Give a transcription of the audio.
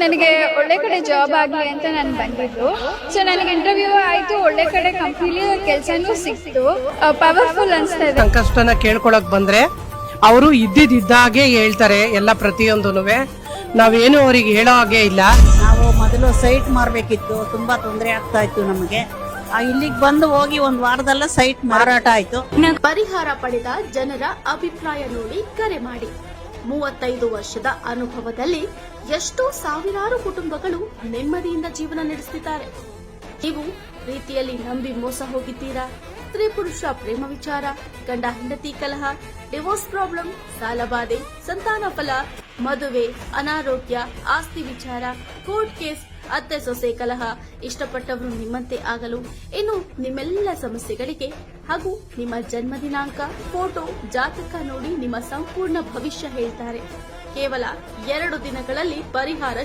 ನನಗೆ ಒಳ್ಳೆ ಕಡೆ ಜಾಬ್ ಆಗಲಿ ಅಂತ ನಾನು ಬಂದಿದ್ದು. ಸೊ ನನಗೆ ಇಂಟರ್ವ್ಯೂ ಆಯ್ತು ಒಳ್ಳೆ ಕಡೆ ಕಂಪ್ನಿಲಿ ಕೆಲಸನೂ ಸಿಕ್ತು. ಪವರ್ಫುಲ್ ಅನಿಸ್ತಾ ಇದೆ. ಸಂಕಷ್ಟನ ಕೇಳ್ಕೊಳಕ್ ಬಂದ್ರೆ ಅವರು ಇದ್ದಿದ್ದಾಗೆ ಹೇಳ್ತಾರೆ ಎಲ್ಲ ಪ್ರತಿಯೊಂದೂ ನಾವೇನು ಅವ್ರಿಗೆ ಹೇಳೋ ಹಾಗೆ ಇಲ್ಲ. ನಾವು ಮೊದಲು ಸೈಟ್ ಮಾರಬೇಕಿತ್ತು ತುಂಬಾ ತೊಂದರೆ ಆಗ್ತಾ ಇತ್ತು ನಮಗೆ. ಇಲ್ಲಿಗೆ ಬಂದು ಹೋಗಿ ಒಂದು ವಾರದಲ್ಲ ಸೈಟ್ ಮಾರಾಟ ಆಯ್ತು. ಪರಿಹಾರ ಪಡೆದ ಜನರ ಅಭಿಪ್ರಾಯ ನೋಡಿ ಕರೆ ಮಾಡಿ. ಮೂವತ್ತೈದು ವರ್ಷದ ಅನುಭವದಲ್ಲಿ ಎಷ್ಟೋ ಸಾವಿರಾರು ಕುಟುಂಬಗಳು ನೆಮ್ಮದಿಯಿಂದ ಜೀವನ ನಡೆಸುತ್ತಿದ್ದಾರೆ ನೀವು ರೀತಿಯಲ್ಲಿ ನಂಬಿ ಮೋಸ ಹೋಗಿದ್ದೀರಾ? ಸ್ತ್ರೀ ಪುರುಷ ಪ್ರೇಮ ವಿಚಾರ, ಗಂಡ ಹೆಂಡತಿ ಕಲಹ, ಡಿವೋರ್ಸ್ ಪ್ರಾಬ್ಲಮ್ ಸಾಲಬಾಧೆ ಸಂತಾನ ಫಲ ಮದುವೆ, ಅನಾರೋಗ್ಯ, ಆಸ್ತಿ ವಿಚಾರ, ಕೋರ್ಟ್ ಕೇಸ್, ಅತ್ತೆ ಸೊಸೆ ಕಲಹ. ಇಷ್ಟಪಟ್ಟವರು ನಿಮ್ಮಂತೆ ಆಗಲು ಇನ್ನು ನಿಮ್ಮೆಲ್ಲ ಸಮಸ್ಯೆಗಳಿಗೆ ಹಾಗೂ ನಿಮ್ಮ ಜನ್ಮ ದಿನಾಂಕ ಫೋಟೋ, ಜಾತಕ ನೋಡಿ ನಿಮ್ಮ ಸಂಪೂರ್ಣ ಭವಿಷ್ಯ ಹೇಳ್ತಾರೆ. ಕೇವಲ ಎರಡು ದಿನಗಳಲ್ಲಿ ಪರಿಹಾರ